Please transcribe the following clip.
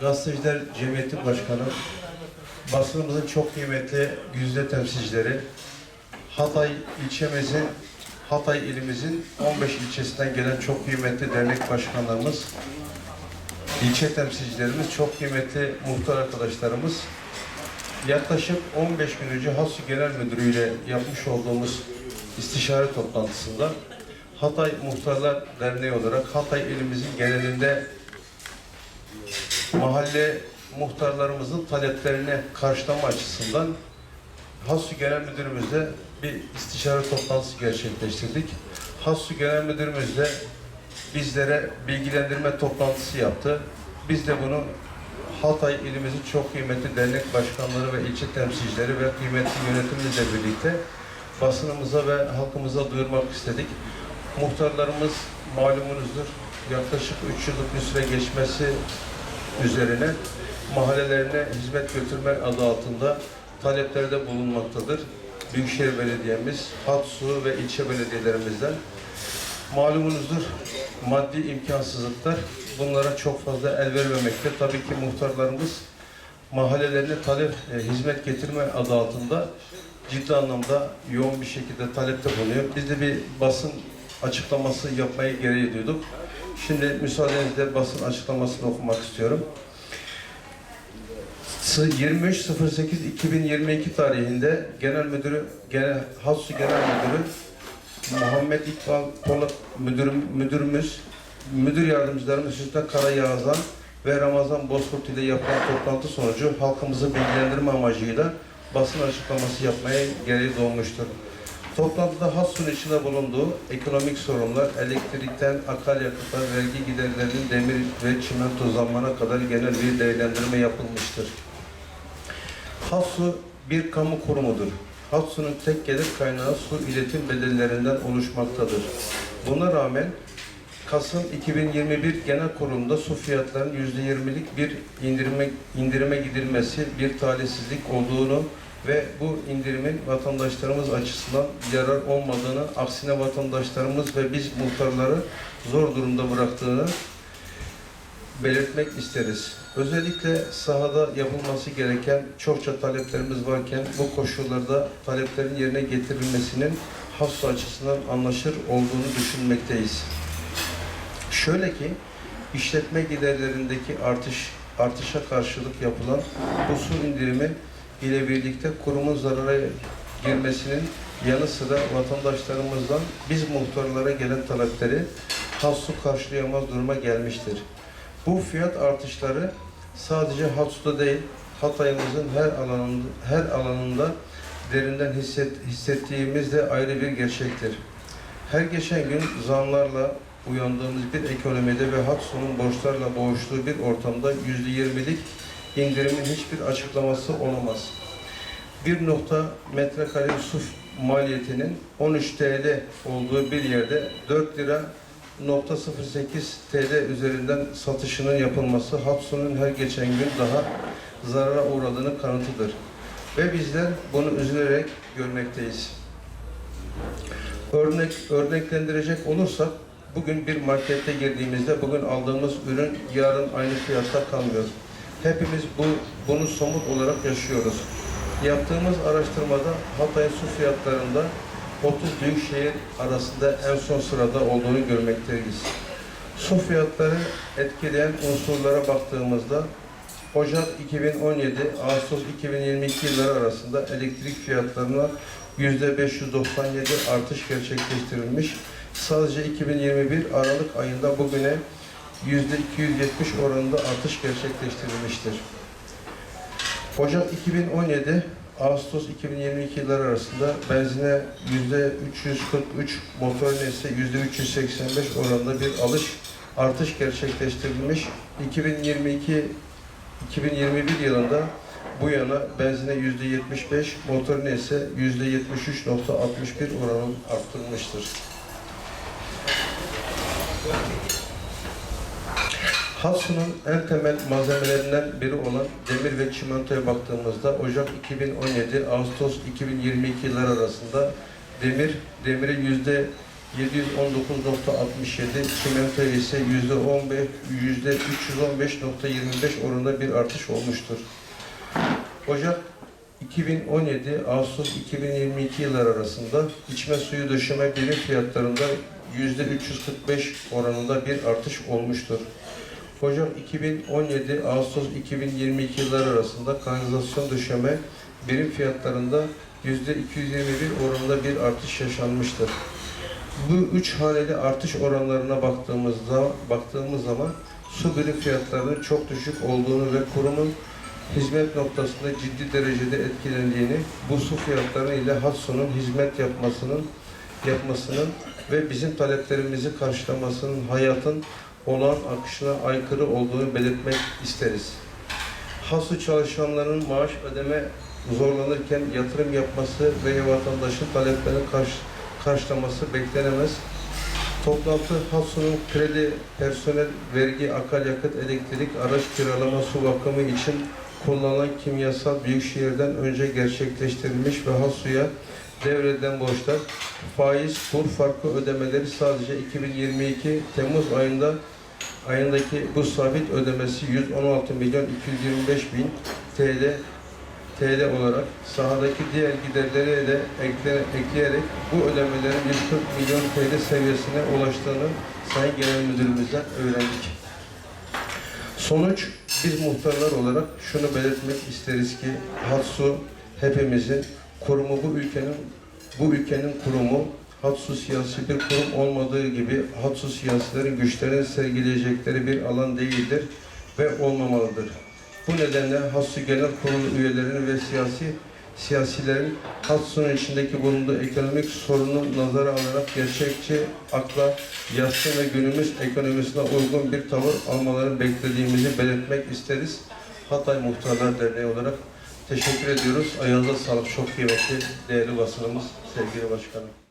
Gazeteciler Cemiyeti Başkanı, basınımızın çok kıymetli yüzde temsilcileri, Hatay ilçemizin, Hatay ilimizin 15 ilçesinden gelen çok kıymetli dernek başkanlarımız, ilçe temsilcilerimiz, çok kıymetli muhtar arkadaşlarımız, yaklaşık 15 gün önce HASU Genel Müdürü ile yapmış olduğumuz istişare toplantısında Hatay Muhtarlar Derneği olarak Hatay ilimizin genelinde mahalle muhtarlarımızın taleplerini karşılama açısından HASU Genel Müdürümüzle bir istişare toplantısı gerçekleştirdik. HASU Genel Müdürümüz de bizlere bilgilendirme toplantısı yaptı. Biz de bunu Hatay ilimizin çok kıymetli dernek başkanları ve ilçe temsilcileri ve kıymetli yönetimimizle birlikte basınımıza ve halkımıza duyurmak istedik. Muhtarlarımız malumunuzdur yaklaşık 3 yıllık bir süre geçmesi üzerine mahallelerine hizmet götürme adı altında taleplerde bulunmaktadır. Büyükşehir Belediye'miz, HATSU ve ilçe belediyelerimizden malumunuzdur maddi imkansızlıklar bunlara çok fazla el vermemekte. Tabii ki muhtarlarımız mahallelerine talep, e, hizmet getirme adı altında ciddi anlamda yoğun bir şekilde talepte bulunuyor. Biz de bir basın açıklaması yapmayı gereği duyduk. Şimdi müsaadenizle basın açıklamasını okumak istiyorum. 23.08.2022 tarihinde Genel Müdürü, Genel, HASU Genel Müdürü Muhammed İkbal Polat Müdürüm, Müdürümüz, Müdür Yardımcılarımız Hüsnü Karayağızan ve Ramazan Bozkurt ile yapılan toplantı sonucu halkımızı bilgilendirme amacıyla basın açıklaması yapmaya gereği doğmuştur. Toplantıda HASU'nun içinde bulunduğu ekonomik sorunlar, elektrikten akaryakıta, vergi giderlerinin demir ve çimento zammına kadar genel bir değerlendirme yapılmıştır. HASU bir kamu kurumudur. HASU'nun tek gelir kaynağı su iletim bedellerinden oluşmaktadır. Buna rağmen Kasım 2021 Genel Kurulu'nda su fiyatlarının %20'lik bir indirime, indirime gidilmesi bir talihsizlik olduğunu ve bu indirimin vatandaşlarımız açısından yarar olmadığını, aksine vatandaşlarımız ve biz muhtarları zor durumda bıraktığını belirtmek isteriz. Özellikle sahada yapılması gereken çokça taleplerimiz varken bu koşullarda taleplerin yerine getirilmesinin hasta açısından anlaşır olduğunu düşünmekteyiz. Şöyle ki işletme giderlerindeki artış artışa karşılık yapılan bu su indirimi ile birlikte kurumun zarara girmesinin yanı sıra vatandaşlarımızdan biz muhtarlara gelen talepleri HASU karşılayamaz duruma gelmiştir. Bu fiyat artışları sadece Hatsu'da değil, Hatay'ımızın her alanında, her alanında derinden hisset, hissettiğimiz de ayrı bir gerçektir. Her geçen gün zamlarla uyandığımız bir ekonomide ve Hatsu'nun borçlarla boğuştuğu bir ortamda yüzde yirmilik indirimin hiçbir açıklaması olamaz. Bir nokta metrekare su maliyetinin 13 TL olduğu bir yerde 4 lira .08 TL üzerinden satışının yapılması Hatsu'nun her geçen gün daha zarara uğradığını kanıtıdır. Ve bizler bunu üzülerek görmekteyiz. Örnek, örneklendirecek olursak bugün bir markette girdiğimizde bugün aldığımız ürün yarın aynı fiyatta kalmıyor. Hepimiz bu, bunu somut olarak yaşıyoruz. Yaptığımız araştırmada Hatay su fiyatlarında 30 büyük şehir arasında en son sırada olduğunu görmekteyiz. Su fiyatları etkileyen unsurlara baktığımızda Ocak 2017, Ağustos 2022 yılları arasında elektrik fiyatlarına %597 artış gerçekleştirilmiş. Sadece 2021 Aralık ayında bugüne %270 oranında artış gerçekleştirilmiştir. Ocak 2017 Ağustos 2022 yılları arasında benzine yüzde 343, motorine ise yüzde 385 oranında bir alış artış gerçekleştirilmiş. 2022 2021 yılında bu yana benzine yüzde 75, motorine ise yüzde 73.61 oranı arttırılmıştır. Hatsu'nun en temel malzemelerinden biri olan demir ve çimentoya baktığımızda Ocak 2017, Ağustos 2022 yıllar arasında demir, demire yüzde çimento ise yüzde 15, yüzde 315.25 oranında bir artış olmuştur. Ocak 2017 Ağustos 2022 yıllar arasında içme suyu döşeme birim fiyatlarında yüzde 345 oranında bir artış olmuştur. Ocak 2017 Ağustos 2022 yıllar arasında kanalizasyon döşeme birim fiyatlarında yüzde 221 oranında bir artış yaşanmıştır. Bu üç haneli artış oranlarına baktığımızda baktığımız zaman su birim fiyatlarının çok düşük olduğunu ve kurumun hizmet noktasında ciddi derecede etkilendiğini, bu su fiyatları ile Hatsu'nun hizmet yapmasının yapmasının ve bizim taleplerimizi karşılamasının hayatın olağan akışına aykırı olduğunu belirtmek isteriz. Hasu çalışanlarının maaş ödeme zorlanırken yatırım yapması ve vatandaşın taleplerini karşı, karşılaması beklenemez. Toplantı Hasu'nun kredi, personel, vergi, akaryakıt, elektrik, araç kiralama, su bakımı için kullanılan kimyasal Büyükşehir'den önce gerçekleştirilmiş ve Hasu'ya devredilen borçlar, faiz, kur farkı ödemeleri sadece 2022 Temmuz ayında ayındaki bu sabit ödemesi 116 milyon 225 bin TL TL olarak sahadaki diğer giderleri de ekle, ekleyerek bu ödemelerin 140 milyon TL seviyesine ulaştığını Sayın Genel Müdürümüzden öğrendik. Sonuç biz muhtarlar olarak şunu belirtmek isteriz ki Hatsu hepimizin kurumu bu ülkenin bu ülkenin kurumu Hatsu siyasi bir kurum olmadığı gibi Hatsu siyasilerin güçlerini sergileyecekleri bir alan değildir ve olmamalıdır. Bu nedenle Hatsu Genel Kurulu üyelerinin ve siyasi siyasilerin Hatsu'nun içindeki bulunduğu ekonomik sorunu nazara alarak gerçekçi, akla, yatsın ve günümüz ekonomisine uygun bir tavır almalarını beklediğimizi belirtmek isteriz. Hatay Muhtarlar Derneği olarak teşekkür ediyoruz. Ayağınıza sağlık. Çok kıymetli, değerli basınımız, sevgili başkanım.